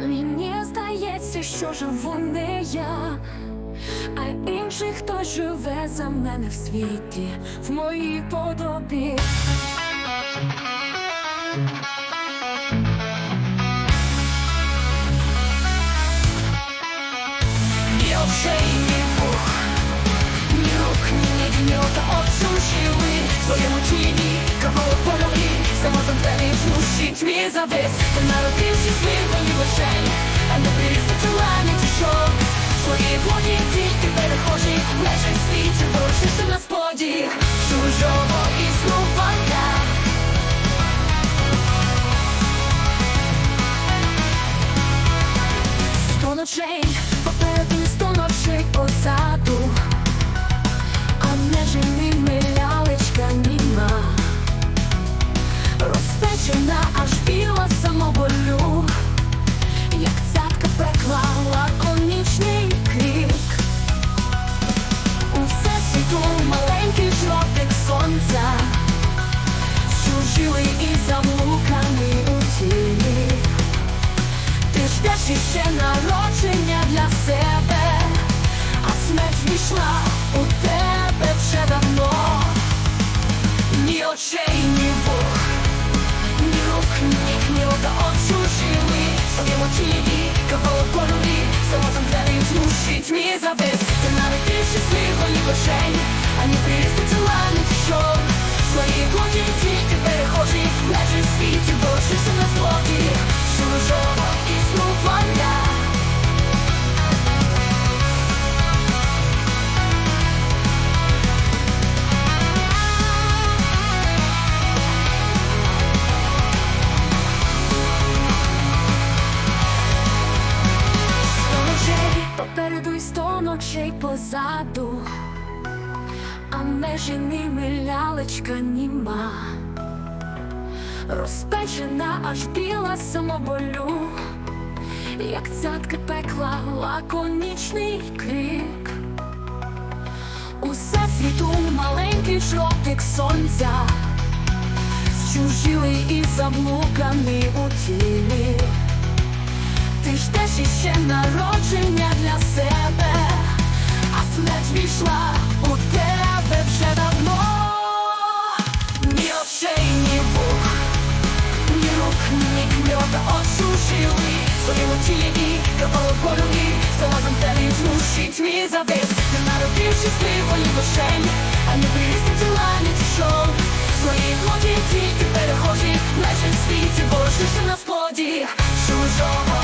Мені здається, що живу не я, а інший хто живе за мене в світі, в моїй подобі. Ні очей, ні вух, ні рук, ні гньота обсушили. Своєму тілі кавалок польові Самозамтелі змусить мій завис Ти народився з очей, ні вух, ні рук, ні гнілка отчужили. В своєму тілі кавалок кольорі Самозамтлений змушить мій завис Ти навіть більше ні лишень Ані прирісти сто позаду, а межі ними лялечка німа, розпечена аж біла самоболю, як цятки пекла лаконічний крик. Усе світу маленький жовтик сонця, зчужілий і заблуканий у тілі. Ти ждеш іще народження для себе, смерть війшла у тебе вже давно. Ні очей, ні вух, ні рук, ні гньота отсушили В своєму тілі кавалок кольорі Самозамтелі змушить мій завис Ти народивши з твоїх лишень А не вирісти тіла не пішов Свої плоді тільки перехожі в Чужого